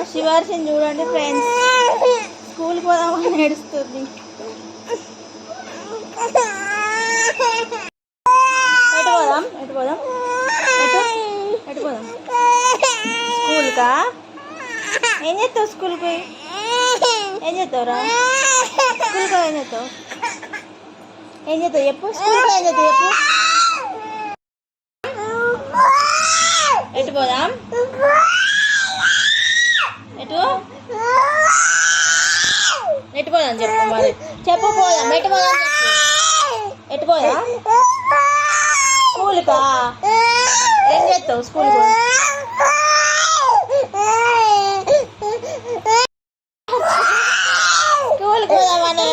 బేవర్షన్ చూడండి ఫ్రెండ్స్ స్కూల్కి పోదామని నడుస్తుంది ఎటు పోదాం? ఎటు పోదాం? ఎటు? ఎటు పోదాం? స్కూల్కా? ఏం చేస్తావు స్కూల్కి? పోయి ఏం చేస్తావురా? స్కూల్కి పోయి ఏం చేస్తావు? ఏం చేస్తావు? చెప్పు. స్కూల్కి ఏం చేస్తావు? చెప్పు. ఎటు పోదాం? ఎటు పోదాం చెప్పు మరి. చెప్పు పోదాం ఎటు పోదాం చెప్పు. ఎటు స్కూల్కా? ఏం చేస్తావు స్కూల్ స్కూల్కి పోదామని